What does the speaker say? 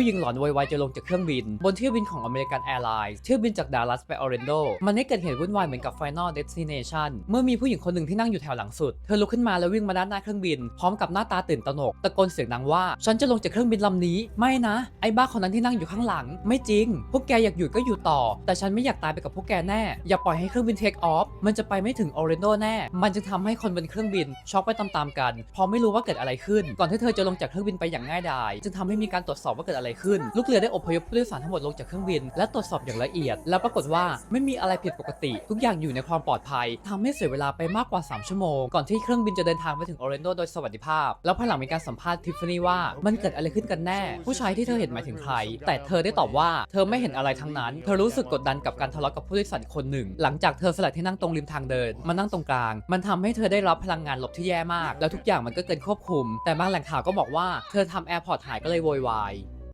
ผู้หญิงหลอนโวยวายจะลงจากเครื่องบิน บนเที่ยวบินของอเมริกันแอร์ไลน์เที่ยวบินจากดัลลัสไปออร์แลนโดมันได้เกิดเหตุวุ่นวายเหมือนกับ Final Destination เมื่อมีผู้หญิงคนหนึ่งที่นั่งอยู่แถวหลังสุด เธอลุกขึ้นมาแล้ววิ่งมาด้านหน้าเครื่องบิน พร้อมกับหน้าตาตื่นตระหนกตะโกนเสียงดังว่า ฉันจะลงจากเครื่องบินลำนี้ ไม่นะ ไอ้บ้าคนนั้นที่นั่งอยู่ข้างหลัง ไม่จริง พวกแกอยากอยู่ก็อยู่ต่อ แต่ฉันไม่อยากตายไปกับพวกแกแน่ อย่าปล่อยให้เครื่องบินเทคออฟมันจะไปไม่ถึงออร์แลนโดแน่ มันจึงทำให้คนบนเครื่องบินช็อกไปตามๆกันพราะไม่รู้ว่าเกิดอะไรขึ้น ก่อนที่เธอจะลงจากเครื่องบินไปอย่างง่ายดาย จึงทำให้มีการตรวจสอบว่าเกิดอะไรขึ้น ลูกเรือได้อพยพผู้โดยสารทั้งหมดลงจากเครื่องบิน และตรวจสอบอย่างละเอียด แล้วปรากฏว่าไม่มีอะไรผิดปกติ ทุกอย่างอยู่ในความปลอดภัยทำให้เสียเวลาไปมากกว่า 3 ชั่วโมง ก่อนที่เครื่องบินจะเดินทางไปถึงออร์แลนโดโดยสวัสดิภาพ แล้วภายหลังมีการสัมภาษณ์ทิฟฟานี่ว่ามันเกิดอะไรขึ้นกันแน่ ผู้ชายที่เธอเห็นหมายถึงใคร แต่เธอได้ตอบว่าเธอไม่เห็นอะไรทั้งนั้น เธอรู้สึกกดดันกับการทะเลาะกับผู้โดยสารคนหนึ่ง หลังจากเธอสลัดที่นั่งตรงริมทางเดินมานั่งตรงกลาง มันทำให้เธอได้รับพลังงานลบที่แย่มาก แล้วทุกอย่างมันก็เกินควบคุม แต่บางแหล่งข่าวก็บอกว่าเธอทำแอร์พอร์ตหายก็เลยโวยวาย